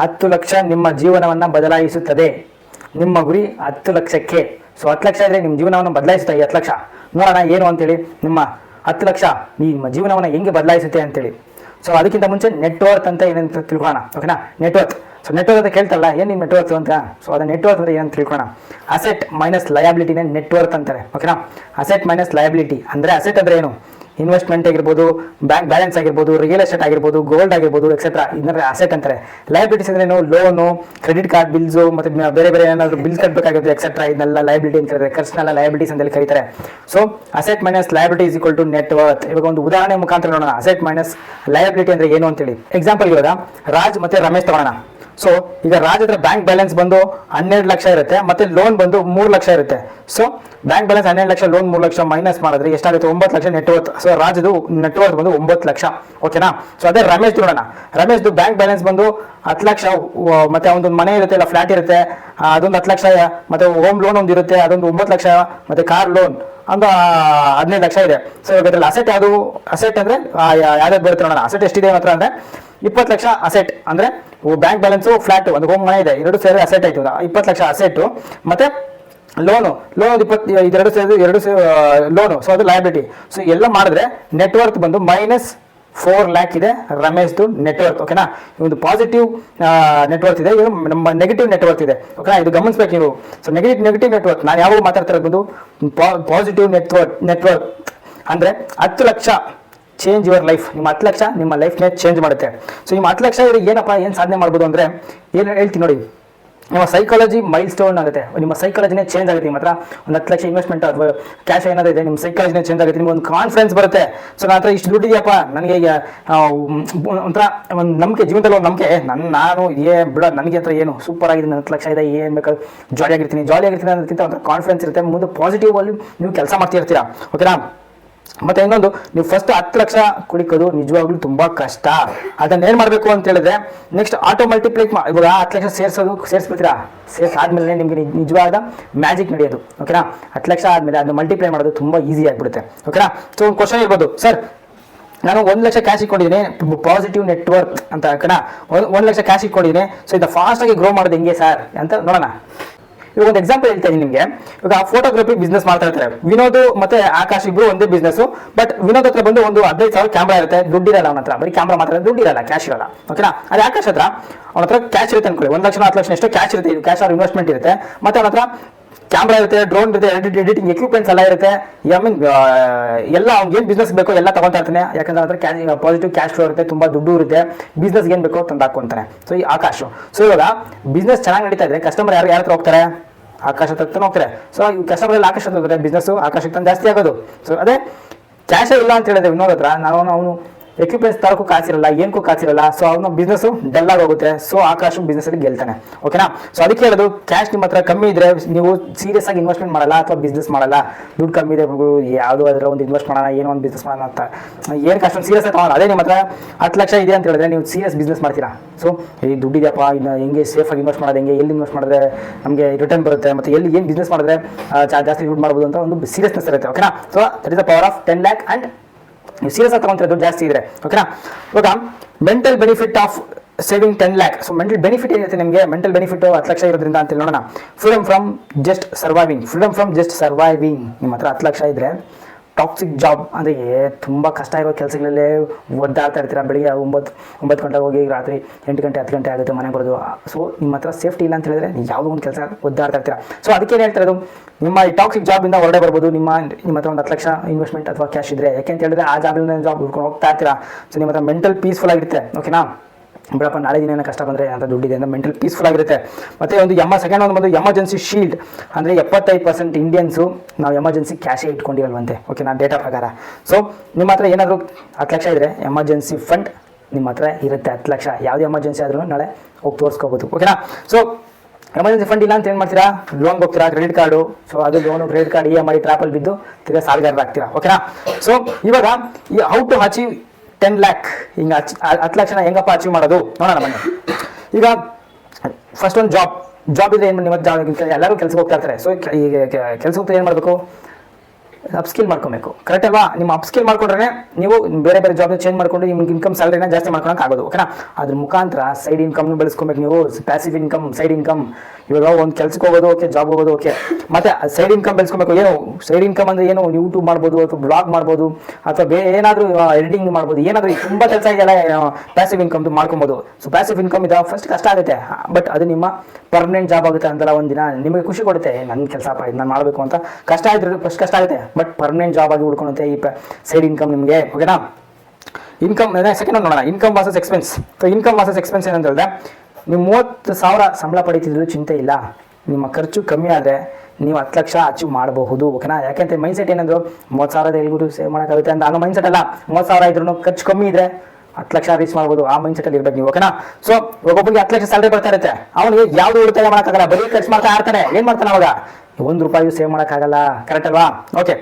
ಹತ್ತು ಲಕ್ಷ ನಿಮ್ಮ ಜೀವನವನ್ನ ಬದಲಾಯಿಸುತ್ತದೆ. ನಿಮ್ಮ ಗುರಿ ಹತ್ತು ಲಕ್ಷಕ್ಕೆ. ಸೊ ಹತ್ತು ಲಕ್ಷ ಇದ್ರೆ ನಿಮ್ಮ ಜೀವನವನ್ನು ಬದಲಾಯಿಸುತ್ತೆ ಈ ಹತ್ತು ಲಕ್ಷ? ನೋಡೋಣ ಏನು ಅಂತೇಳಿ ನಿಮ್ಮ ಹತ್ತು ಲಕ್ಷ ನಿಮ್ಮ ಜೀವನವನ್ನು ಹೆಂಗೆ ಬದಲಾಯಿಸುತ್ತೆ ಅಂತೇಳಿ. ಸೊ ಅದಕ್ಕಿಂತ ಮುಂಚೆ ನೆಟ್ವರ್ಕ್ ಅಂತ ಏನಂತ ತಿಳ್ಕೊಳ್ಳೋಣ. ಓಕೆನಾ ನೆಟ್ವರ್ಕ್ ಸೊ ನೆಟ್ವರ್ಕ್ ಅಂತ ಕೇಳ್ತಲ್ಲ, ಏನು ನಿಮ್ಮ ನೆಟ್ವರ್ಕ್ ಅಂತ? ಸೊ ಅದು ನೆಟ್ವರ್ಕ್ ಅಂದ್ರೆ ಏನಂತ ತಿಳ್ಕೊಳ್ಳೋಣ. ಅಸೆಟ್ ಮೈನಸ್ ಲಯಾಬಿಲಿಟಿನೇ ನೆಟ್ವರ್ಕ್ ಅಂತಾರೆ. ಓಕೆನಾ ಅಸೆಟ್ ಮೈನಸ್ ಲಯಾಬಿಲಿಟಿ ಅಂದ್ರೆ ಅಸೆಟ್ ಅಂದ್ರೆ ಏನು? ಇನ್ವೆಸ್ಟ್ಮೆಂಟ್ ಆಗಿರ್ಬೋದು ಬ್ಯಾಂಕ್ ಬ್ಯಾಲೆನ್ಸ್ ಆಗಿರ್ಬೋದು ರಿಯಲ್ ಎಸ್ಟೇಟ್ ಆಗಿರ್ಬೋದು ಗೋಲ್ಡ್ ಆಗಿರ್ಬೋದು ಎಕ್ಸೆಟ್ರಾ ಇದನ್ನ ಅಸೆಟ್ ಅಂತಾರೆ. ಲಯಬಿಲಿಟೀಸ್ ಅಂದ್ರೆ ಏನು ಲೋನು ಕ್ರೆಡಿಟ್ ಕಾರ್ಡ್ ಬಿಲ್ಸು ಮತ್ತೆ ಬೇರೆ ಬೇರೆ ಏನಾದರೂ ಬಿಲ್ ಕಟ್ಟಬೇಕಾಗುತ್ತೆ ಎಕ್ಸೆಟ್ರಾ ಇದನ್ನೆಲ್ಲ ಲಯಬಿಲಿಟಿ ಅಂತ ಕರೀತಾರೆ ಖರ್ಚಿನೆಲ್ಲ ಲಯಬಿಲಿಟೀಸ್ ಅಂತೇಳಿ ಕರೀತಾರೆ. So asset minus liability is equal to net worth ಇವಾಗ ಒಂದು ಉದಾಹರಣೆ ಮುಖಾಂತರ ನೋಡೋಣ. ಅಸೆಟ್ ಮೈನಸ್ ಲಯಬಿಲಿಟಿ ಅಂದ್ರೆ ಏನು ಅಂತೇಳಿ. ಎಕ್ಸಾಂಪಲ್ ಇವಾಗ, ರಾಜ್ ಮತ್ತೆ ರಮೇಶ್ ತಗೋಣ ಸೊ ಈಗ ರಾಜ್ ಬ್ಯಾಂಕ್ ಬ್ಯಾಲೆನ್ಸ್ ಬಂದು ಹನ್ನೆರಡು ಲಕ್ಷ ಇರುತ್ತೆ, ಮತ್ತೆ ಲೋನ್ ಬಂದು ಮೂರು ಲಕ್ಷ ಇರುತ್ತೆ. ಸೊ ಬ್ಯಾಂಕ್ ಬ್ಯಾಲೆನ್ಸ್ ಹನ್ನೆರಡು ಲಕ್ಷ ಲೋನ್ ಮೂರು ಲಕ್ಷ ಮೈನಸ್ ಮಾಡಿದ್ರೆ ಎಷ್ಟಾಗುತ್ತೆ? ಒಂಬತ್ತು ಲಕ್ಷ ನೆಟ್ವರ್ತ್ ಸೊ ರಾಜದು ನೆಟ್ವರ್ತ್ ಬಂದು ಒಂಬತ್ತು ಲಕ್ಷ. ಓಕೆನಾ ಸೊ ಅದೇ ರಮೇಶ್ ನೋಡೋಣ. ರಮೇಶ್ದು ಬ್ಯಾಂಕ್ ಬ್ಯಾಲೆನ್ಸ್ ಬಂದು ಹತ್ತು ಲಕ್ಷ ಮತ್ತೆ ಒಂದು ಮನೆ ಇರುತ್ತೆ, ಇಲ್ಲ ಫ್ಲಾಟ್ ಇರುತ್ತೆ. ಅದೊಂದು ಹತ್ತು ಲಕ್ಷ, ಮತ್ತೆ ಹೋಮ್ ಲೋನ್ ಒಂದು ಇರುತ್ತೆ, ಅದೊಂದು ಒಂಬತ್ತು ಲಕ್ಷ, ಮತ್ತೆ ಕಾರ್ ಲೋನ್ ಒಂದು ಹದಿನೈದು ಲಕ್ಷ ಇದೆ. ಸೊ ಇವಾಗ ಇದ್ರಲ್ಲಿ ಅಸೆಟ್ ಯಾವುದು? ಅಸೆಟ್ ಅಂದ್ರೆ ಯಾವ್ದು ಬರುತ್ತೆ ನೋಡೋಣ. ಅಸೆಟ್ ಎಷ್ಟಿದೆ ಮಾತ್ರ ಅಂದ್ರೆ, ಇಪ್ಪತ್ತು ಲಕ್ಷ ಅಸೆಟ್ ಅಂದ್ರೆ ಬ್ಯಾಂಕ್ ಬ್ಯಾಲೆನ್ಸ್ ಫ್ಲಾಟ್ ಒಂದು ಹೋಮ್ ಮನೆ ಇದೆ, ಎರಡು ಸೇರಿ ಅಸೆಟ್ ಆಯ್ತು ಇಪ್ಪತ್ತು ಲಕ್ಷ ಅಸೆಟ್ ಮತ್ತೆ ಲೋನು ಲೋನ್ ಇಪ್ಪತ್ತು ಇದೆರಡು ಸೇರಿ ಎರಡು ಲೋನು ಸೊ ಅದು ಲಯಬಿಲಿಟಿ ಸೊ ಎಲ್ಲ ಮಾಡಿದ್ರೆ ನೆಟ್ವರ್ಕ್ ಬಂದು ಮೈನಸ್ ಫೋರ್ ಲ್ಯಾಕ್ ಇದೆ ರಮೇಶ್ದು ನೆಟ್ವರ್ಕ್ ಓಕೆನಾ ಒಂದು ಪಾಸಿಟಿವ್ ನೆಟ್ವರ್ಕ್ ಇದೆ, ಇದು ನಮ್ಮ ನೆಗೆಟಿವ್ ನೆಟ್ವರ್ಕ್ ಇದೆ ಓಕೆನಾ ಇದು ಗಮನಿಸ್ಬೇಕು ನೀವು. ಸೊ ನೆಗೆಟಿವ್ ನೆಗೆಟಿವ್ ನೆಟ್ವರ್ಕ್ ನಾನು ಯಾವಾಗ ಮಾತಾಡ್ತಾ ಇರೋದು? ಪಾಸಿಟಿವ್ ನೆಟ್ವರ್ಕ್ ನೆಟ್ವರ್ಕ್ ಅಂದ್ರೆ ಹತ್ತು ಲಕ್ಷ ಚೇಂಜ್ ಯುವರ್ ಲೈಫ್ ನಿಮ್ಮ ಹತ್ತು ಲಕ್ಷ ನಿಮ್ಮ ಲೈಫ್ನೇ ಚೇಂಜ್ ಮಾಡುತ್ತೆ. ಸೊ ನಿಮ್ಮ ಹತ್ತು ಲಕ್ಷ ಇದ್ರೆ ಏನಪ್ಪ ಏನು ಸಾಧನೆ ಮಾಡ್ಬೋದು ಅಂದರೆ ಏನು ಹೇಳ್ತೀನಿ ನೋಡಿ. ನಿಮ್ಮ ಸೈಕಾಲಜಿ ಮೈಲ್ ಸ್ಟೋನ್ ಆಗುತ್ತೆ. ನಿಮ್ಮ ಸೈಕಾಲಜಿನೇ ಚೇಂಜ್ ಆಗುತ್ತೆ. ನಿಮ್ಮ ಹತ್ರ ಒಂದು ಹತ್ತು ಲಕ್ಷ ಇನ್ವೆಸ್ಟ್ಮೆಂಟ್ ಅಥವಾ ಕ್ಯಾಶ್ ಏನಾದ್ರೂ ಇದೆ ನಿಮ್ಮ ಸೈಕಾಲಜಿನೇ ಚೇಂಜ್ ಆಗುತ್ತೆ. ನಿಮ್ಗೆ ಒಂದು ಕಾನ್ಫಿಡೆನ್ಸ್ ಬರುತ್ತೆ. ಸೊ ನನ್ನ ಹತ್ರ ಇಷ್ಟು ದುಡ್ಡಿದೆಯಪ್ಪ ನನಗೆ ಈಗ, ಒಂಥರ ಒಂದು ನಂಬಿಕೆ ಜೀವನದಲ್ಲಿ ಒಂದು ನಂಬಿಕೆ. ನನ್ನ ನಾನು ಏ ಬಿಡ ನನಗೆ ಹತ್ರ ಏನು ಸೂಪರ್ ಆಗಿದೆ ನನ್ನ ಹತ್ತು ಲಕ್ಷ ಇದೆ ಏನು ಬೇಕಾದ್ರೆ ಜಾಲಿ ಆಗಿರ್ತೀನಿ ಜಾಲಿ ಆಗಿರ್ತೀನಿ ಅನ್ನೋದಕ್ಕಿಂತ ಒಂಥರ ಕಾನ್ಫಿಡೆನ್ಸ್ ಇರುತ್ತೆ. ಮುಂದೆ ಪಾಸಿಟಿವ್ ಅಲ್ಲಿ ನೀವು ಕೆಲಸ ಮಾಡ್ತಿರ್ತೀರಾ. ಓಕೆನಾ ಮತ್ತೆ ಇನ್ನೊಂದು, ನೀವು ಫಸ್ಟ್ ಹತ್ತು ಲಕ್ಷ ಕುಡಿಕೋದು ನಿಜವಾಗ್ಲೂ ತುಂಬಾ ಕಷ್ಟ. ಅದನ್ನ ಏನ್ ಮಾಡ್ಬೇಕು ಅಂತ ಹೇಳಿದ್ರೆ ನೆಕ್ಸ್ಟ್ ಆಟೋ ಮಲ್ಟಿಪ್ಲೈ ಇವಾಗ ಹತ್ತು ಲಕ್ಷ ಸೇರ್ಸೋದು ಸೇರಿಸ್ಬಿಡ್ತೀರಾ? ಸೇರ್ಸ್ ಆದ್ಮೇಲೆ ನಿಮ್ಗೆ ನಿಜ- ನಿಜವಾದ ಮ್ಯಾಜಿಕ್ ನಡೆಯೋದು. ಓಕೆನಾ ಹತ್ತು ಲಕ್ಷ ಆದ್ಮೇಲೆ ಅದನ್ನ ಮಲ್ಟಿಪ್ಲೈ ಮಾಡೋದು ತುಂಬಾ ಈಸಿ ಆಗ್ಬಿಡುತ್ತೆ. ಓಕೆನಾ ಸೊ ಒಂದು ಕ್ವಶನ್ ಇರ್ಬೋದು. ಸರ್ ನಾನು ಒಂದು ಲಕ್ಷ ಕ್ಯಾಶ್ ಇಟ್ಕೊಂಡಿದ್ದೀನಿ ಪಾಸಿಟಿವ್ ನೆಟ್ವರ್ಕ್ ಅಂತ ಕಣ ಒಂದು ಲಕ್ಷ ಕ್ಯಾಶ್ ಇಟ್ಕೊಂಡಿದ್ದೀನಿ. ಸೊ ಇದು ಫಾಸ್ಟ್ ಆಗಿ ಗ್ರೋ ಮಾಡೋದು ಹೆಂಗೆ ಸರ್ ಅಂತ ನೋಡೋಣ. ಇವಾಗ ಒಂದು ಎಕ್ಸಾಂಪಲ್ ಹೇಳ್ತಾ ಇದ್ದೀನಿ ನಿಮಗೆ. ಇವಾಗ ಫೋಟೋಗ್ರಫಿ ಬಿಸ್ನೆಸ್ ಮಾಡ್ತಾ ಇರ್ತಾರೆ. ವಿನೋದ್ ಮತ್ತೆ ಆಕಾಶ್ ಇಬ್ರು ಒಂದೇ ಬಿಸ್ನೆಸ್ ಬಟ್ ವಿನೋದ್ ಹತ್ರ ಬಂದು ಒಂದು ಹದಿನೈದು ಸಾವಿರ ಕ್ಯಾಮ್ರಾ ಇರುತ್ತೆ. ದುಡ್ಡಿರಲ್ಲ ಅವನ ಹತ್ರ. ಬರೀ ಕ್ಯಾಮ್ರಾ ಮಾತ್ರ ದುಡ್ಡಿರಲ್ಲ ಕ್ಯಾಶ್ ಇರಲ್ಲ. ಓಕೆನಾ ಅದೇ ಆಕಾಶ್ ಹತ್ರ. ಅವನ ಹತ್ರ ಕ್ಯಾಶ್ ಇರುತ್ತೆ ಅನ್ಕೊಳ್ಳಿ. ಒಂದು ಲಕ್ಷ ಹತ್ತು ಲಕ್ಷ ಎಷ್ಟು ಕ್ಯಾಶ್ ಇರುತ್ತೆ. ಕ್ಯಾಶ್ ಅವ್ರ ಇನ್ವೆಸ್ಟ್ಮೆಂಟ್ ಇರುತ್ತೆ. ಮತ್ತೆ ಅವನ ಹತ್ರ ಕ್ಯಾಮ್ರಾ ಇರುತ್ತೆ ಡ್ರೋನ್ ಇರುತ್ತೆ ಎಡಿಟ್ ಎಡಿಟಿಂಗ್ ಎಕ್ವಿಪ್ಮೆಂಟ್ಸ್ ಎಲ್ಲ ಇರುತ್ತೆ. ಐ ಮೀನ್ ಎಲ್ಲ ಅವ್ನಿಗೆ ಏನು ಬಿಸ್ನೆಸ್ ಬೇಕೋ ಎಲ್ಲ ತಗೊಂತಾ ಇರ್ತಾನೆ. ಯಾಕಂದ್ರೆ ಅದ್ರ ಕ್ಯಾಶ್ ಪಾಸಿಟಿವ್ ಕ್ಯಾಶ್ ಫ್ಲೋ ಇರುತ್ತೆ, ತುಂಬಾ ದುಡ್ಡು ಇರುತ್ತೆ. ಬಿಸ್ನೆಸ್ ಏನು ಬೇಕೋ ತಂದು ಹಾಕೊಂತಾನೆ ಸೊ ಈ ಆಕಾಶ್. ಸೊ ಇವಾಗ ಬಿಸ್ನೆಸ್ ಚೆನ್ನಾಗಿ ನಡೀತಾ ಇದ್ರೆ ಕಸ್ಟಮರ್ ಯಾರು, ಯಾರ ಹತ್ರ ಹೋಗ್ತಾರೆ? ಆಕಾಶ ಹತ್ರ ಹೋಗ್ತಾರೆ ಸೊ ಎಲ್ಲ ಆಕಾಶ ಹತ್ರ ಹೋಗ್ತಾರೆ ಬಿಸ್ನೆಸ್ ಆಕಾಶಕ್ಕೆ ತಂದು ಜಾಸ್ತಿ ಆಗೋದು. ಸೊ ಅದೇ ಕ್ಯಾಶೇ ಇಲ್ಲ ಅಂತ ಹೇಳಿದೆ ವಿನೋದ್ ಹತ್ರ ನಾನು ಅವನು ಎಕ್ವಿಪ್ಮೆಂಟ್ಸ್ ತರಕ್ಕೂ ಕಾಸಿರಲ್ಲ ಏನಕ್ಕೂ ಕಾಸಿರಲ್ಲ. ಸೊ ಅವನ ಬಿಸ್ನೆಸ್ ಡಲ್ ಆಗಿ ಹೋಗುತ್ತೆ. ಸೊ ಆಕಾಶ್ ಬಿಸ್ನೆಸ್ ಅಲ್ಲಿ ಗೆಲ್ತಾನೆ. ಓಕೆನಾ ಸೊ ಅದಕ್ಕೆ ಹೇಳೋದು ಕ್ಯಾಶ್ ನಿಮ್ಮ ಹತ್ರ ಕಮ್ಮಿ ಇದ್ರೆ ನೀವು ಸೀರಿಯಸ್ ಆಗಿ ಇನ್ವೆಸ್ಟ್ಮೆಂಟ್ ಮಾಡಲ್ಲ ಅಥವಾ ಬಿಸ್ನೆಸ್ ಮಾಡಲ್ಲ? ದುಡ್ಡು ಕಮ್ಮಿ ಇದೆ ಯಾವುದು ಅದರ ಒಂದು ಇನ್ವೆಸ್ಟ್ ಮಾಡೋಣ, ಏನೋ ಒಂದು ಬಿಸ್ನೆಸ್ ಮಾಡೋಣ ಅಂತ. ಏನು ಕಷ್ಟ ಸೀರಿಯಸ್ ಆಗಿ ತಗೊಳ್ಳಲ್ಲ ಅದೇ ನಿಮ್ಮ ಹತ್ರ ಹತ್ತು ಲಕ್ಷ ಇದೆ ಅಂತ ಹೇಳಿದ್ರೆ ನೀವು ಸೀರಿಯಸ್ ಬಿಸ್ನೆಸ್ ಮಾಡ್ತೀರಾ? ಸೊ ಈ ದುಡ್ಡಿದೆಯಪ್ಪ ಇನ್ನು ಹೆಂಗೆ ಸೇಫ್ ಆಗಿ ಇನ್ವೆಸ್ಟ್ ಮಾಡೋದು ಹೆಂಗೆ, ಎಲ್ಲಿ ಇನ್ವೆಸ್ಟ್ ಮಾಡಿದ್ರೆ ನಮಗೆ ರಿಟರ್ನ್ ಬರುತ್ತೆ, ಮತ್ತೆ ಎಲ್ಲಿ ಏನು ಬಿಸ್ನೆಸ್ ಮಾಡಿದ್ರೆ ಜಾಸ್ತಿ ದುಡ್ಡು ಮಾಡ್ಬೋದು ಅಂತ ಒಂದು ಸೀರಿಯಸ್ನೆಸ್ ಇರುತ್ತೆ. ಓಕೆನಾ so that is the power of ten lakh and serious ಆಗಿ ತಗೊಂತೀರ ದುಡ್ಡು ಜಾಸ್ತಿ ಇದ್ರೆ ಓಕೆನಾ ಇವಾಗ mental benefit of saving ten lakh so mental benefit ಏನಿರುತ್ತೆ ನಿಮಗೆ? ಮೆಂಟಲ್ ಬೆನಿಫಿಟ್ ಹತ್ತು ಲಕ್ಷ ಇರೋದ್ರಿಂದ ಅಂತ ನೋಡೋಣ. Freedom from just surviving freedom from just surviving ನಿಮ್ಮ ಹತ್ರ ಲಕ್ಷ ಇದ್ರೆ ಟಾಕ್ಸಿಕ್ ಜಾಬ್ ಅಂದರೆ ತುಂಬ ಕಷ್ಟ ಇರೋ ಕೆಲಸಗಳಲ್ಲೇ ಒದ್ದಾಡ್ತಾ ಇರ್ತೀರ? ಬೆಳಿಗ್ಗೆ ಒಂಬತ್ತು ಒಂಬತ್ತು ಗಂಟೆಗೆ ಹೋಗಿ ರಾತ್ರಿ ಎಂಟು ಗಂಟೆ, ಹತ್ತು ಗಂಟೆ ಆಗುತ್ತೆ ಮನೆಗೆ ಬರೋದು. ಸೊ ನಿಮ್ಮ ಹತ್ರ ಸೇಫ್ಟಿ ಇಲ್ಲ ಅಂತ ಹೇಳಿದ್ರೆ ಯಾವುದೋ ಒಂದು ಕೆಲಸ ಒದ್ದಾಡ್ತಾ ಇರ್ತೀರ? ಸೊ ಅದಕ್ಕೆ ಏನು ಹೇಳ್ತಾ ಇರೋದು? ನಿಮ್ಮ ಈ ಟಾಕ್ಸಿಕ್ ಜಾಬಿಂದ ಹೊರಡೆ ಬರ್ಬೋದು. ನಿಮ್ಮ ನಿಮ್ಮ ಹತ್ರ ಒಂದು ಹತ್ತು ಲಕ್ಷ ಇನ್ವೆಸ್ಟ್ಮೆಂಟ್ ಅಥವಾ ಕ್ಯಾಶ್ ಇದ್ದರೆ ಯಾಕೆ ಅಂತ ಹೇಳಿದ್ರೆ ಆ ಜಾಬಿಂದ ಜಾಬ್ ಹುಡ್ಕೊಂಡು ಹೋಗ್ತಾ ಇರ್ತೀರಾ? ಸೊ ನಿಮ್ಮ ಹತ್ರ ಮೆಂಟಲ್ ಪೀಸ್ಫುಲ್ ಆಗಿರುತ್ತೆ. ಓಕೆನಾ ಬಿಡಪ್ಪ, ನಾಳೆ ದಿನ ಏನೋ ಕಷ್ಟ ಬಂದರೆ ಅಂತ ದುಡ್ಡಿದೆ ಅಂತ ಮೆಂಟಲ್ ಪೀಸ್ಫುಲ್ ಆಗಿರುತ್ತೆ. ಮತ್ತೆ ಒಂದು ಎಮ್ಮ ಸೆಕೆಂಡ್ ಒಂದು ಬಂದು ಎಮರ್ಜೆನ್ಸಿ ಶೀಲ್ಡ್ ಅಂದರೆ ಎಪ್ಪತ್ತೈದು ಪರ್ಸೆಂಟ್ ಇಂಡಿಯನ್ಸು ನಾವು ಎಮರ್ಜೆನ್ಸಿ ಕ್ಯಾಶೇ ಇಟ್ಕೊಂಡಿರಲ್ವಂತೆ ಓಕೆ ನಾನು ಡೇಟಾ ಪ್ರಕಾರ. ಸೊ ನಿಮ್ಮ ಹತ್ರ ಏನಾದರೂ ಹತ್ತು ಲಕ್ಷ ಇದ್ದರೆ ಎಮರ್ಜೆನ್ಸಿ ಫಂಡ್ ನಿಮ್ಮ ಹತ್ರ ಇರುತ್ತೆ ಹತ್ತು ಲಕ್ಷ. ಯಾವುದೇ ಎಮರ್ಜೆನ್ಸಿ ಆದ್ರೂ ನಾಳೆ ಹೋಗಿ ತೋರಿಸ್ಕೋಬೋದು. ಓಕೆನಾ ಸೊ ಎಮರ್ಜೆನ್ಸಿ ಫಂಡ್ ಇಲ್ಲ ಅಂತ ಏನು ಮಾಡ್ತೀರಾ? ಲೋನ್ಗೆ ಹೋಗ್ತೀರಾ? ಕ್ರೆಡಿಟ್ ಕಾರ್ಡು ಸೊ ಅದು loan credit card E M I ಟ್ರಾಪಲ್ಲಿ ಬಿದ್ದು ತಿರ್ಗಾ ಸಾಲಗಾರರಾಗ್ತೀರಾ. ಓಕೆನಾ ಸೊ ಇವಾಗ ಈ how to achieve ten lakh ಹಿಂಗೆ ಹತ್ತು ಲಕ್ಷನ ಹೆಂಗಪ್ಪ ಅಚೀವ್ ಮಾಡೋದು? ನೋಡೋಣ ಬನ್ನಿ. ಈಗ ಫಸ್ಟ್ ಒಂದು ಜಾಬ್ ಜಾಬ್ ಇದೆ ಏನು ನಿಮ್ಮ ಎಲ್ಲರೂ ಕೆಲಸಕ್ಕೆ ಹೋಗ್ತಾ ಇರ್ತಾರೆ. ಸೊ ಈಗ ಕೆಲಸ ಹೋಗ್ತಾ ಏನು ಮಾಡಬೇಕು? ಅಪ್ಸ್ಕಿಲ್ ಮಾಡ್ಕೊಬೇಕು. ಕರೆಕ್ಟ್ ಅಲ್ವಾ? ನಿಮ್ಮ ಅಪ್ಸ್ಕಿಲ್ ಮಾಡ್ಕೊಂಡ್ರೆ ನೀವು ಬೇರೆ ಬೇರೆ ಜಾಬ್ ಚೇಂಜ್ ಮಾಡ್ಕೊಂಡು ನಿಮ್ಗೆ ಇನ್ಕಮ್ ಸ್ಯಾಲರಿನ ಜಾಸ್ತಿ ಮಾಡ್ಕೊಳಕ್ ಆಗೋದು ಓಕೆನಾ ಅದ್ರ ಮುಖಾಂತರ ಸೈಡ್ ಇನ್ಕಮ್ ಬೆಳೆಸ್ಕೊಬೇಕು ನೀವು ಪ್ಯಾಸಿವ್ ಇನ್ಕಮ್ ಸೈಡ್ ಇನ್ಕಮ್ ಇವಾಗ ಒಂದು ಕೆಲ್ಸಕ್ಕೆ ಹೋಗೋದು ಓಕೆ ಜಾಬ್ ಹೋಗೋದು ಓಕೆ ಮತ್ತೆ ಸೈಡ್ ಇನ್ಕಮ್ ಬೆಳೆಸ್ಕೊಬೇಕು, ಏನು? ಸೈಡ್ ಇನ್ಕಮ್ ಅಂದ್ರೆ ಏನು? ಯೂಟ್ಯೂಬ್ ಮಾಡ್ಬೋದು ಅಥವಾ ಬ್ಲಾಗ್ ಮಾಡ್ಬೋದು ಅಥವಾ ಬೇರೆ ಏನಾದರೂ ಎಡಿಟಿಂಗ್ ಮಾಡ್ಬೋದು. ಏನಾದರೂ ತುಂಬ ಕೆಲಸ ಇದೆಯಲ್ಲ ಪ್ಯಾಸಿವ್ ಇನ್ಕಮ್ ಮಾಡ್ಕೊಬೋದು. ಸೊ ಪ್ಯಾಸಿವ್ ಇನ್ಕಮ್ ಇದೆ ಫಸ್ಟ್ ಕಷ್ಟ ಆಗುತ್ತೆ. ಬಟ್ ಅದು ನಿಮ್ಮ ಪರ್ಮನೆಂಟ್ ಜಾಬ್ ಆಗುತ್ತೆ ಅಂತಲ್ಲ ಒಂದಿನ ನಿಮಗೆ ಖುಷಿ ಕೊಡುತ್ತೆ. ನನ್ನ ಕೆಲಸ ಇದು ನಾನು ಮಾಡಬೇಕು ಅಂತ ಕಷ್ಟ ಆಯ್ತು ಫಸ್ಟ್ ಕಷ್ಟ ಆಗುತ್ತೆ. ಬಟ್ ಪರ್ಮನೆಂಟ್ ಜಾಬ್ ಆಗಿ ಉಳ್ಕೊಳುತ್ತೆ ಈ ಸೈಡ್ ಇನ್ಕಮ್ ನಿಮಗೆ ಓಕೆನಾ ಇನ್ಕಮ್ ಸೆಕೆಂಡ್ ನೋಡೋಣ. Income versus expense so income versus expense ಏನಂತ ಹೇಳಿದ್ರೆ, ನೀವು ಮೂವತ್ತು ಸಾವಿರ ಸಂಬಳ ಪಡೀತಿದ್ರು ಚಿಂತೆ ಇಲ್ಲ. ನಿಮ್ಮ ಖರ್ಚು ಕಮ್ಮಿ ಆದರೆ ನೀವು ಹತ್ತು ಲಕ್ಷ ಅಚೀವ್ ಮಾಡಬಹುದು ಓಕೆನಾ ಯಾಕೆಂತ ಮೈಂಡ್ ಸೆಟ್ ಏನಂದ್ರು, ಮೂವತ್ತು ಸಾವಿರದ ಎಲ್ಗೂ ಸೇವ್ ಮಾಡೋಕ್ಕಾಗುತ್ತೆ ಅಂತ. ಮೈಂಡ್ ಸೆಟ್ ಅಲ್ಲ, ಮೂವತ್ತು ಸಾವಿರ ಇದ್ರೂ ಖರ್ಚು ಕಮ್ಮಿ ಇದ್ರೆ ಹತ್ತು ಲಕ್ಷ ರೀಚ್ ಮಾಡ್ಬೋದು, ಆ ಮೈಂಡ್ ಸೆಟ್ ಅಲ್ಲಿ ಇರ್ಬೇಕು ನೀವು ಓಕೆನಾ ಸೊ ಒಬ್ಬೊಬ್ಬರಿಗೆ ಹತ್ತು ಲಕ್ಷ ಸ್ಯಾಲರಿ ಬರ್ತಾ ಇರುತ್ತೆ, ಅವನಿಗೆ ಯಾವ್ದು ಉಳಿತಾಯ ಮಾಡೋಕ್ಕಾಗಲ್ಲ, ಬರೀ ಖರ್ಚು ಮಾಡ್ತಾ ಇರ್ತಾನೆ, ಏನ್ ಮಾಡ್ತಾನೆ ಅವಾಗ? ಒಂದು ರೂಪಾಯಿ ಸೇವ್ ಮಾಡೋಕ್ಕಾಗಲ್ಲ ಕರೆಕ್ಟ್ ಅಲ್ವಾ? ಓಕೆ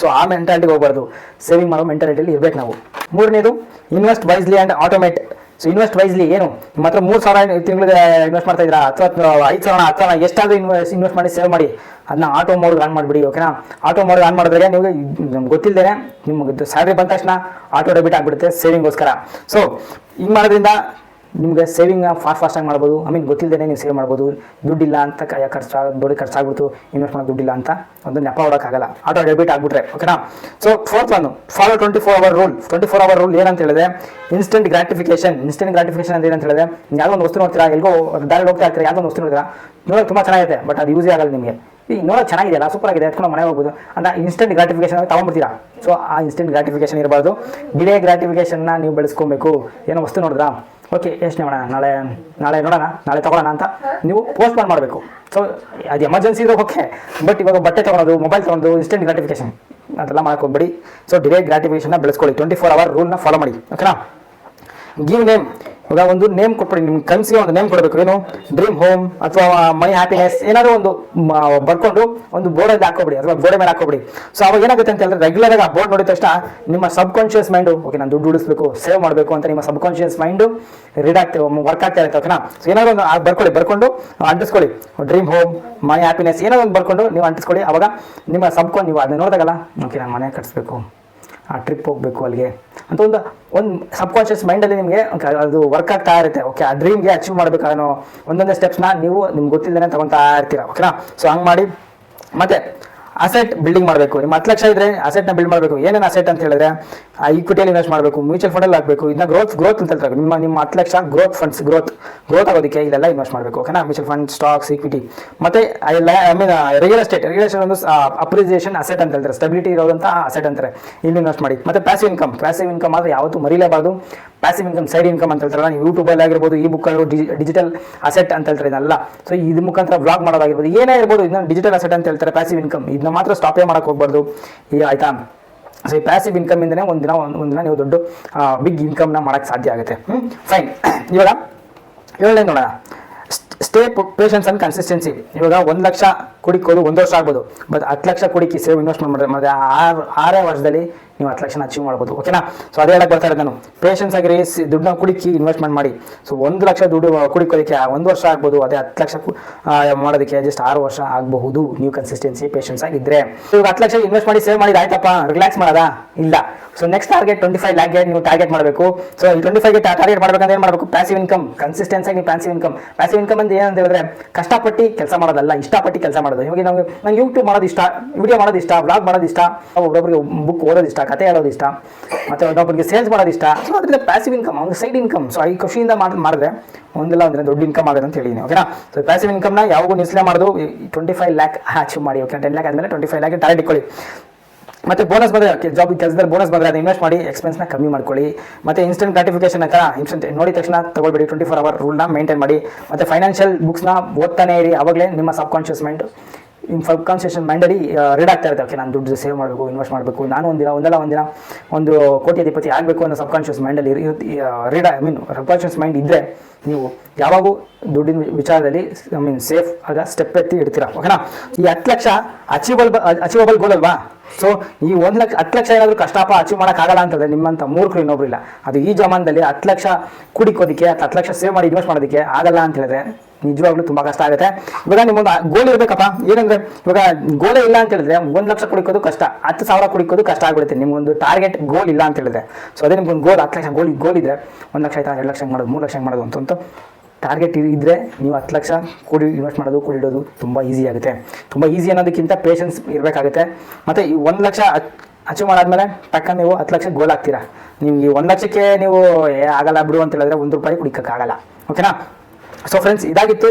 ಸೊ ಆ ಮೆಂಟಾಲಿಟಿಗೆ ಹೋಗ್ಬಾರ್ದು ಸೇವಿಂಗ್ ಮಾಡೋ ಮೆಂಟಾಲಿಟಿಯಲ್ಲಿ ಇರ್ಬೇಕು ನಾವು. ಮೂರನೇದು invest wisely and automate so invest wisely ಏನು? ನಿಮ್ಮ ಹತ್ರ ಮೂರು ಸಾವಿರ ತಿಂಗಳಿಗೆ ಇನ್ವೆಸ್ಟ್ ಮಾಡ್ತಾ ಇದ್ದೀರಾ? ಅಥವಾ ಐದು ಸಾವಿರ, ಹತ್ತು ಸಾವಿರ, ಎಷ್ಟಾದರೂ ಇನ್ವೆಸ್ಟ್ ಇನ್ವೆಸ್ಟ್ ಮಾಡಿ ಸೇವ್ ಮಾಡಿ. ಅದನ್ನ ಆಟೋ ಮೋಡ್ ಆನ್ ಮಾಡಿಬಿಡಿ ಓಕೆನಾ ಆಟೋ ಮೋಡ್ ಆನ್ ಮಾಡಿದ್ರೆ ನಿಮಗೆ, ನಮ್ಗೆ ಗೊತ್ತಿಲ್ಲದೆ ನಿಮ್ಗೆ ಸ್ಯಾಲ್ರಿ ಬಂದ ತಕ್ಷಣ ಆಟೋ ಡೆಬಿಟ್ ಆಗಿಬಿಡುತ್ತೆ ಸೇವಿಂಗ್ಗೋಸ್ಕರ ಸೊ ಹಿಂಗೆ ಮಾಡೋದ್ರಿಂದ ನಿಮಗೆ ಸೇವಿಂಗ್ ಫಾಸ್ಟ್ ಫಾಸ್ಟಾಗಿ ಮಾಡ್ಬೋದು. ಐ ಮೀನ್ ಗೊತ್ತಿಲ್ಲದೇ ನೀವು ಸೇವ್ ಮಾಡ್ಬೋದು. ದುಡ್ಡಿಲ್ಲ ಅಂತ ಖರ್ಚು ದೊಡ್ಡ ಖರ್ಚಾಗ್ಬಿಡ್ತು ಇನ್ವೆಸ್ಟ್ ಮಾಡೋಕೆ ದುಡ್ಡಿಲ್ಲ ಅಂತ ಒಂದು ನೆಪ ಹೊಡೋಕ್ಕಾಗಲ್ಲ ಆಟೋ ಡೆಬಿಟ್ ಆಗ್ಬಿಟ್ರೆ ಓಕೆನಾ so fourth one follow twenty four hour rule twenty four hour rule ಏನಂತ ಹೇಳಿದ್ರೆ ಇನ್ಸ್ಟೆಂಟ್ ಗ್ರಾಟಿಫಿಕೇಶನ್ ಇನ್ಸ್ಟೆಂಟ್ ಗ್ರಾಟಿಫಿಕೇಶನ್ ಅಂತ ಏನಂತ ಹೇಳಿದ್ರೆ, ಯಾವುದೋ ಒಂದು ವಸ್ತು ನೋಡ್ತೀರಾ, ಎಲ್ಗೋ ದಾರಿ ಹೋಗ್ತಾ ಇರ್ತೀರಾ, ಯಾವುದೋ ಒಂದು ವಸ್ತು ನೋಡಿದ್ರೆ ನೋಡೋಕೆ ತುಂಬ ಚೆನ್ನಾಗಿದೆ ಬಟ್ ಅದು ಯೂಸೇ ಆಗಲ್ಲ ನಿಮಗೆ. ಈ ಚೆನ್ನಾಗಿದೆ ಅಲ್ಲ ಸೂಪರ್ ಆಗಿದೆ ಎತ್ಕೊಂಡು ಮನೆ ಹೋಗ್ಬೋದು. ಅಂತ ಇನ್ಸ್ಟೆಂಟ್ ಗ್ರಾಟಿಫಿಕೇಶನ್ ತಗೊಂಡ್ಬಿಡ್ತೀರಾ? ಸೊ ಆ ಇನ್ಸ್ಟೆಂಟ್ ಗ್ರಾಟಿಫಿಕೇಶನ್ ಇರಬಾರ್ದು. ಡಿಲೇ ಗ್ರಾಟಿಫಿಕೇಶನ್ನ ನೀವು ಬೆಳೆಸ್ಕೊಬೇಕು. ಏನೋ ವಸ್ತು ನೋಡಿದ್ರಾ? ಓಕೆ ಯೋಚನೆ ಮಾಡೋಣ ನಾಳೆ ನಾಳೆ ನೋಡೋಣ, ನಾಳೆ ತೊಗೊಳೋಣ ಅಂತ ನೀವು ಪೋಸ್ಟ್ ಪೋಸ್ಟ್ಪೋನ್ ಮಾಡಬೇಕು. ಸೊ ಅದು ಎಮರ್ಜೆನ್ಸಿ ಇದ್ರೆ ಓಕೆ ಬಟ್ ಇವಾಗ ಬಟ್ಟೆ ತೊಗೊಳೋದು ಮೊಬೈಲ್ ತೊಗೊಂಡು ಇನ್ಸ್ಟೆಂಟ್ ಗ್ರಾಟಿಫಿಕೇಶನ್ ಅದೆಲ್ಲ ಮಾಡ್ಕೊಬೇಡಿ. ಸೊ ಡಿಲೇ ಗ್ರಾಟಿಫಿಕೇಶನ್ನ ಬೆಳೆಸ್ಕೊಳ್ಳಿ. ಟ್ವೆಂಟಿ ಫೋರ್ ಅವರ್ ರೂಲ್ನ ಫಾಲೋ ಮಾಡಿ. ಓಕೆನಾ ಗಿವ್ ನೇಮ್ ಇವಾಗ ಒಂದು ನೇಮ್ ಕೊಟ್ಬಿಡಿ ನಿಮ್ಮ ಕನ್ಸಿಗೆ ಒಂದು ನೇಮ್ ಕೊಡಬೇಕು. ಏನು? ಡ್ರೀಮ್ ಹೋಮ್ ಅಥವಾ ಮೈ ಹ್ಯಾಪಿನೆಸ್ ಏನಾದರೂ ಒಂದು ಬರ್ಕೊಂಡು ಒಂದು ಬೋರ್ಡಲ್ಲಿ ಹಾಕೋಬಿಡಿ ಅಥವಾ ಗೋಡೆ ಮೇಲೆ ಹಾಕೋಬಿಡಿ ಸೊ ಅವಾಗ ಏನಾಗುತ್ತೆ ಅಂತ ಹೇಳಿದ್ರೆ ರೆಗ್ಯುಲರ್ ಆಗಿ ಆ ಬೋರ್ಡ್ ನೋಡಿದ ತಕ್ಷಣ ನಿಮ್ಮ ಸಬ್ ಕಾನ್ಶಿಯಸ್ ಮೈಂಡು ಓಕೆ ನಾನು ದುಡ್ಡು ಉಳಿಸ್ಬೇಕು ಸೇವ್ ಮಾಡಬೇಕು ಅಂತ ನಿಮ್ಮ ಸಬ್ ಕಾನ್ಶಿಯಸ್ ಮೈಂಡು ರೀಡ್ ಆಗ್ತೇವೆ ವರ್ಕ್ ಆಗ್ತಾ ಇರುತ್ತೆ ಓಕೆನಾ ಸೊ ಏನಾದ್ರು ಒಂದು ಬರ್ಕೊಳ್ಳಿ, ಬರ್ಕೊಂಡು ಅಂಟಿಸ್ಕೊಳ್ಳಿ. ಡ್ರೀಮ್ ಹೋಮ್ ಮೈ ಹ್ಯಾಪಿನೆಸ್ ಏನೋ ಒಂದು ಬರ್ಕೊಂಡು ನೀವು ಅಂಟಿಸ್ಕೊಳ್ಳಿ. ಅವಾಗ ನಿಮ್ಮ ಸಬ್ ಕಾನ್ ನೀವು ಅದನ್ನ ನೋಡಿದಾಗಲ್ಲ ಓಕೆ ನಾನು ಮನೆ ಕಟ್ಸ್ಬೇಕು. ಆ ಟ್ರಿಪ್ ಹೋಗಬೇಕು ಅಲ್ಲಿಗೆ ಅಂತ ಒಂದು ಒಂದು ಸಬ್ಕಾನ್ಷಿಯಸ್ ಮೈಂಡಲ್ಲಿ ನಿಮಗೆ ಅದು ವರ್ಕ್ ಆಗ್ತಾ ಇರುತ್ತೆ. ಓಕೆ ಆ ಡ್ರೀಮ್ಗೆ ಅಚೀವ್ ಮಾಡಬೇಕು ಒಂದೊಂದೇ ಸ್ಟೆಪ್ಸ್ನ ನೀವು ನಿಮ್ಗೆ ಗೊತ್ತಿಲ್ಲದೇ ತಗೊತಾ ಇರ್ತೀರಾ. ಓಕೆನಾ ಸೊ ಹಂಗೆ ಮಾಡಿ. ಮತ್ತೆ ಅಸೆಟ್ ಬಿಲ್ಡಿಂಗ್ ಮಾಡಬೇಕು. ನಿಮ್ಮ ಹತ್ತು ಲಕ್ಷ ಇದ್ರೆ ಅಸೆಟ್ನ ಬಿಲ್ಡ್ ಮಾಡಬೇಕು. ಏನೇನು ಅಸೆಟ್ ಅಂತ ಹೇಳಿದ್ರೆ ಈಕ್ವಿಟಿಯಲ್ಲಿ ಇನ್ವೆಸ್ಟ್ ಮಾಡಬೇಕು ಮ್ಯೂಚುವಲ್ ಫಂಡಲ್ಲಿ ಹಾಕಬೇಕು ಇದನ್ನ ಗ್ರೋತ್ ಗ್ರೋತ್ ಅಂತ ಹೇಳ್ತಾರೆ. ನಿಮ್ಮ ನಿಮ್ಮ ಹತ್ತು lakh growth funds growth growth ಆಗೋದಕ್ಕೆ ಇದೆಲ್ಲ ಇನ್ವೆಸ್ಟ್ ಮಾಡಬೇಕು ಓಕೆನಾ ಮ್ಯೂಚುವಲ್ ಫಂಡ್ ಸ್ಟಾಕ್ಸ್ ಈಕ್ವಿಟಿ ಮತ್ತೆ I mean real estate real estate ಒಂದು ಅಪ್ರಿಸಿಯೇಷನ್ ಅಸೆಟ್ ಅಂತ ಹೇಳ್ತಾರೆ. ಸ್ಟೆಬಿಲಿಟಿ ಇರೋದಂತ ಅಸೆಟ್ ಅಂತಾರೆ. ಇಲ್ಲಿ ಇನ್ವೆಸ್ಟ್ ಮಾಡಿ. ಮತ್ತೆ ಪ್ಯಾಸಿವ್ ಇನ್ಕಮ್ ಪ್ಯಾಸಿವ್ ಇನ್ಕಮ್ ಆದ್ರೆ ಯಾವತ್ತು ಮರಿಲೇಬಾರ್ದು. ಪ್ಯಾಸಿವ್ ಇನ್ಕಮ್ ಸೈಡ್ ಇನ್ಕಮ್ ಅಂತ ಹೇಳ್ತಾರಲ್ಲ, ನೀವು ಯೂಟ್ಯೂಬಲ್ಲಿ ಆಗಿರ್ಬೋದು ಈ ಬುಕ್ ಡಿಜಿಟಲ್ ಅಸೆಟ್ ಅಂತ ಹೇಳ್ತಾರೆ ಇದೆಲ್ಲ. ಸೊ ಇದು ಮುಖಾಂತರ ಬ್ಲಾಗ್ ಮಾಡೋದಾಗಿರ್ಬೋದು. ಏನೇ ಇರ್ಬೋದು ಇದನ್ನ ಡಿಜಿಟಲ್ ಅಸೆಟ್ ಅಂತ ಹೇಳ್ತಾರೆ ಪ್ಯಾಸಿವ್ ಇನ್ಕಮ್ ಇದನ್ನ ಮಾತ್ರ ಸ್ಟಾಪೇ ಮಾಡಕ್ಕೆ ಹೋಗ್ಬಾರ್ದು. ಈಗ ಆಯ್ತಾ? ಸೊ ಈ ಪ್ಯಾಸಿವ್ ಇನ್ಕಮ್ ಇಂದನೇ ಒಂದಿನ ಒಂದಿನ ನೀವು ದೊಡ್ಡ ಬಿಗ್ ಇನ್ಕಮ್ನ ಮಾಡಕ್ಕೆ ಸಾಧ್ಯ ಆಗುತ್ತೆ. ಫೈನ್ ಇವಾಗ ಏಳನೇ ನೋಡೋಣ. ಸ್ಟೇ ಪೇಷನ್ಸ್ ಅಂಡ್ ಕನ್ಸಿಸ್ಟೆನ್ಸಿ ಇವಾಗ ಒಂದು ಲಕ್ಷ ಕುಡಿಕೋದು ಒಂದು ವರ್ಷ ಆಗ್ಬೋದು. ಬಟ್ ಹತ್ತು ಲಕ್ಷ ಕುಡಿಕಿ ಸೇವ್ ಇನ್ವೆಸ್ಟ್ಮೆಂಟ್ ಮಾಡಿದ್ರೆ ಮತ್ತೆ ಆರು ಆರೇ ವರ್ಷದಲ್ಲಿ ನೀವು ಹತ್ತು ಲಕ್ಷನ ಅಚೀವ್ ಮಾಡ್ಬೋದು ಓಕೆನಾ ಸೊ ಅದೇ ಹೇಳಕ್ಕೆ ಬರ್ತಾ ಇರೋದು ನಾನು. ಪೇಷನ್ಸ್ ಆಗಿರಿ ದುಡ್ಡನ್ನ ಕುಡಿಕಿ ಇನ್ವೆಸ್ಟ್ಮೆಂಟ್ ಮಾಡಿ ಸೊ ಒಂದು ಲಕ್ಷ ದುಡ್ಡು ಕುಡಿಕೋದಕ್ಕೆ ಒಂದು ವರ್ಷ ಆಗ್ಬೋದು, ಅದೇ ಹತ್ತು ಲಕ್ಷ ಮಾಡೋದಕ್ಕೆ ಜಸ್ಟ್ ಆರು ವರ್ಷ ಆಗಬಹುದು. ನೀವು ಕನ್ಸಿಸ್ಟೆನ್ಸಿ ಪೇಷನ್ಸ್ ಆಗಿದ್ರೆ. ಇವಾಗ ಹತ್ತು ಲಕ್ಷ ಇನ್ವೆಸ್ಟ್ ಮಾಡಿ ಸೇವ್ ಮಾಡಿದ ಆಯ್ತಪ್ಪ. ರಿಲ್ಯಾಕ್ಸ್ ಮಾಡೋದಾ? ಇಲ್ಲ. So next target twenty five ಲ್ಯಾಕ್ಗೆ ನೀವು ಟಾರ್ಗೆಟ್ ಮಾಡಬೇಕು. ಸೊ ಟ್ವೆಂಟಿ ಫೈವ್ಗೆ ಟಾರ್ಗೆಟ್ ಮಾಡಬೇಕಂದ್ರೆ ಏನು ಮಾಡಬೇಕು? ಪ್ಯಾಸಿವ್ ಇನ್ಕಮ್ ಕನ್ಸಿಸ್ಟೆನ್ಸ್ ಆಗಿ ಪ್ಯಾಸಿವ್ ಇನ್ಕಮ್ ಪ್ಯಾಸಿವ್ ಇನ್ಕಮ್ ಅಂತ ಏನಂತ ಹೇಳಿದ್ರೆ, ಕಷ್ಟಪಟ್ಟು ಕೆಲಸ ಮಾಡೋದಲ್ಲ, ಇಷ್ಟಪಟ್ಟು ಕೆಲಸ ಮಾಡೋದು. ಇವಾಗ ನಮಗೆ, ನಂಗೆ ಯೂಟ್ಯೂಬ್ ಮಾಡೋದು ಇಷ್ಟ ವಿಡಿಯೋ ಮಾಡೋದು ಇಷ್ಟ ಬ್ಲಾಗ್ ಮಾಡೋದು ಇಷ್ಟ ಒಬ್ಬೊಬ್ಬರಿಗೆ ಬುಕ್ ಓದೋದು ಇಷ್ಟ. ಕತೆ ಹೇಳೋದು ಇಷ್ಟ, ಮತ್ತೆ ಒಬ್ಬೊಬ್ಬರಿಗೆ ಸೇಲ್ಸ್ ಮಾಡೋದು ಇಷ್ಟ. ಸೊ ಅದರಿಂದ ಪ್ಯಾಸಿವ್ ಇನ್ಕಮ್ ಅವ್ನಿಗೆ ಸೈಡ್ ಇನ್ಕಮ್ ಸೊ ಈ ಖುಷಿಯಿಂದ ಮಾಡಿ ಮಾಡಿದ್ರೆ ಒಂದಿಲ್ಲ ಅಂದ್ರೆ ದೊಡ್ಡ ಇನ್ಕಮ್ ಆಗುತ್ತೆ ಅಂತ ಹೇಳಿದ್ದೀನಿ ಓಕೆನಾ ಸೊ ಪ್ಯಾಸಿವ್ ಇನ್ಕಮ್ನ ಯಾವಾಗೂ ನಿಲ್ಸಲೇ ಮಾಡೋದು ಟ್ವೆಂಟಿ ಫೈವ್ ಲ್ಯಾಕ್ ಅಚೀವ್ ಮಾಡಿ ಓಕೆ ಟೆನ್ ಲ್ಯಾಕ್ ಆದಮೇಲೆ ಟ್ವೆಂಟಿ ಫೈವ್ ಲ್ಯಾಕ್ ಟಾರ್ಗೆಟ್ ಇಟ್ಕೊಳ್ಳಿ. ಮತ್ತೆ ಬೋನಸ್ ಬಂದರೆ ಜಾಬ್ ಕೆಲಸದಲ್ಲಿ ಬೋನಸ್ ಬಂದರೆ ಅದು ಇನ್ವೆಸ್ಟ್ ಮಾಡಿ ಎಕ್ಸ್ಪೆನ್ಸ್ನ ಕಮ್ಮಿ ಮಾಡ್ಕೊಳ್ಳಿ. ಮತ್ತೆ ಇನ್ಸ್ಟೆಂಟ್ ಗ್ರಾಟಿಫಿಕೇಶನ್ ಆಯ್ತಾ ಇನ್ಸ್ಟೆಂಟ್ ನೋಡಿದ ತಕ್ಷಣ ತಗೊಳ್ಬೇಡಿ ಟ್ವೆಂಟಿ ಫೋರ್ ಅವರ್ ರೂಲ್ನ ಮೇಂಟೈನ್ ಮಾಡಿ. ಮತ್ತೆ ಫೈನಾನ್ಷಿಯಲ್ ಬುಕ್ಸ್ನ ಓದ್ತಾನೆ ಇರಿ, ಅವಾಗಲೇ ನಿಮ್ಮ subconscious mind subconscious ಮೈಂಡಲ್ಲಿ ರೀಡ್ ಆಗ್ತಾ ಇರುತ್ತೆ. ಓಕೆ, ನಾನು ದುಡ್ಡು ಸೇವ್ ಮಾಡಬೇಕು ಇನ್ವೆಸ್ಟ್ ಮಾಡಬೇಕು, ನಾನು ಒಂದಿನ, ಒಂದಲ್ಲ ಒಂದಿನ ಒಂದು ಕೋಟಿ ಅಧಿಪತಿ ಆಗಬೇಕು ಅನ್ನೋ ಸಬ್ ಕಾನ್ಷಿಯಸ್ ಮೈಂಡಲ್ಲಿ read I mean subconscious mind ಇದ್ದರೆ ನೀವು ಯಾವಾಗೂ ದುಡ್ಡಿನ ವಿಚಾರದಲ್ಲಿ ಐ ಮೀನ್ ಸೇಫ್ ಆಗ ಸ್ಟೆಪ್ ಎತ್ತಿ ಇಡ್ತೀರಾ? ಓಕೆನಾ? ಈ ಹತ್ತು ಲಕ್ಷ ಅಚೀವಬಲ್ ಅಚೀವಬಲ್ ಗೋಲ್ ಅಲ್ವಾ? ಸೊ ಈ ಒಂದು ಲಕ್ಷ, ಹತ್ತು ಲಕ್ಷ ಏನಾದರೂ ಕಷ್ಟಪ ಅಚೀವ್ ಮಾಡೋಕ್ಕಾಗಲ್ಲ ಅಂತಂದ್ರೆ ನಿಮ್ಮಂಥ ಮೂರ್ಖರು ಇನ್ನೊಬ್ರು ಇಲ್ಲ. ಅದು ಈ ಜಮಾನದಲ್ಲಿ ಹತ್ತು ಲಕ್ಷ ಕುಡಿಕೋದಕ್ಕೆ ಹತ್ತು ಲಕ್ಷ ಸೇವ್ ಮಾಡಿ ಇನ್ವೆಸ್ಟ್ ಮಾಡೋದಕ್ಕೆ ಆಗಲ್ಲ ಅಂತ ಹೇಳಿದ್ರೆ ನಿಜವಾಗ್ಲೂ ತುಂಬಾ ಕಷ್ಟ ಆಗುತ್ತೆ. ಇವಾಗ ನಿಮ್ಮೊಂದು ಗೋಲ್ ಇರಬೇಕಪ್ಪ. ಏನಂದ್ರೆ, ಇವಾಗ ಗೋಲೇ ಇಲ್ಲ ಅಂತ ಹೇಳಿದ್ರೆ ಒಂದ್ ಲಕ್ಷ ಕುಡಿಕೋದು ಕಷ್ಟ, ಹತ್ತು ಸಾವಿರ ಕುಡಿಕೋದು ಕಷ್ಟ ಆಗ್ಬಿಡುತ್ತೆ. ನಿಮ್ಗೊಂದು ಟಾರ್ಗೆಟ್ ಗೋಲ್ ಇಲ್ಲ ಅಂತ ಹೇಳಿದ್ರೆ. ಸೊ ಅದೇ ನಿಮ್ಗೊಂದು ಗೋಲ್ ಹತ್ತು ಲಕ್ಷ ಗೋಲ್ ಗೋಲ್ ಇದ್ರೆ ಒಂದ್ ಲಕ್ಷ ಆಯ್ತಾ? ಎರಡು ಲಕ್ಷ ಮಾಡೋದು? ಮೂರು ಲಕ್ಷ ಮಾಡೋದು ಅಂತಂತ ಟಾರ್ಗೆಟ್ ಇದ್ದರೆ ನೀವು ಹತ್ತು ಲಕ್ಷ ಕೂಡಿ ಇನ್ವೆಸ್ಟ್ ಮಾಡೋದು, ಕೂಡಿಡೋದು ತುಂಬ ಈಸಿ ಆಗುತ್ತೆ. ತುಂಬ ಈಸಿ ಅನ್ನೋದಕ್ಕಿಂತ ಪೇಷನ್ಸ್ ಇರಬೇಕಾಗುತ್ತೆ. ಮತ್ತು ಈ ಒಂದು ಲಕ್ಷ ಅಚೀವ್ ಮಾಡಾದ್ಮೇಲೆ ಟಕ್ಕ ನೀವು ಹತ್ತು ಲಕ್ಷ ಗೋಲ್ ಆಗ್ತೀರಾ ನಿಮ್ಗೆ ಒಂದು ಲಕ್ಷಕ್ಕೆ ನೀವು ಆಗಲ್ಲ ಬಿಡು ಅಂತ ಹೇಳಿದ್ರೆ ಒಂದು ರೂಪಾಯಿ ಕುಡಿಯೋಕ್ಕಾಗಲ್ಲ ಓಕೆನಾ ಸೊ ಫ್ರೆಂಡ್ಸ್ ಇದಾಗಿತ್ತು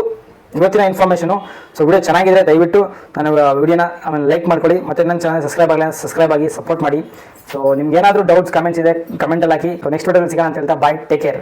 ಇವತ್ತಿನ ಇನ್ಫಾರ್ಮೇಷನು ಸೊ ವಿಡಿಯೋ ಚೆನ್ನಾಗಿದ್ರೆ ದಯವಿಟ್ಟು ನಾನು ವಿಡಿಯೋನ ಆಮೇಲೆ ಲೈಕ್ ಮಾಡ್ಕೊಳ್ಳಿ. ಮತ್ತೆ ನನ್ನ ಚಾನಲ್ ಸಬ್ಸ್ಕ್ರೈಬ್ ಆಗಲಿ ಸಬ್ಸ್ಕ್ರೈಬ್ ಆಗಿ ಸಪೋರ್ಟ್ ಮಾಡಿ. ಸೊ ನಿಮ್ಗೆ ಏನಾದರೂ ಡೌಟ್ಸ್ ಕಮೆಂಟ್ಸ್ ಇದೆ ಕಮೆಂಟಲ್ಲಿ ಹಾಕಿ. ನೆಕ್ಸ್ಟ್ ವಿಡಿಯೋದಲ್ಲಿ ಸಿಗೋಣ ಅಂತ ಹೇಳ್ತಾ ಬಾಯ್ ಟೇಕ್ ಕೇರ್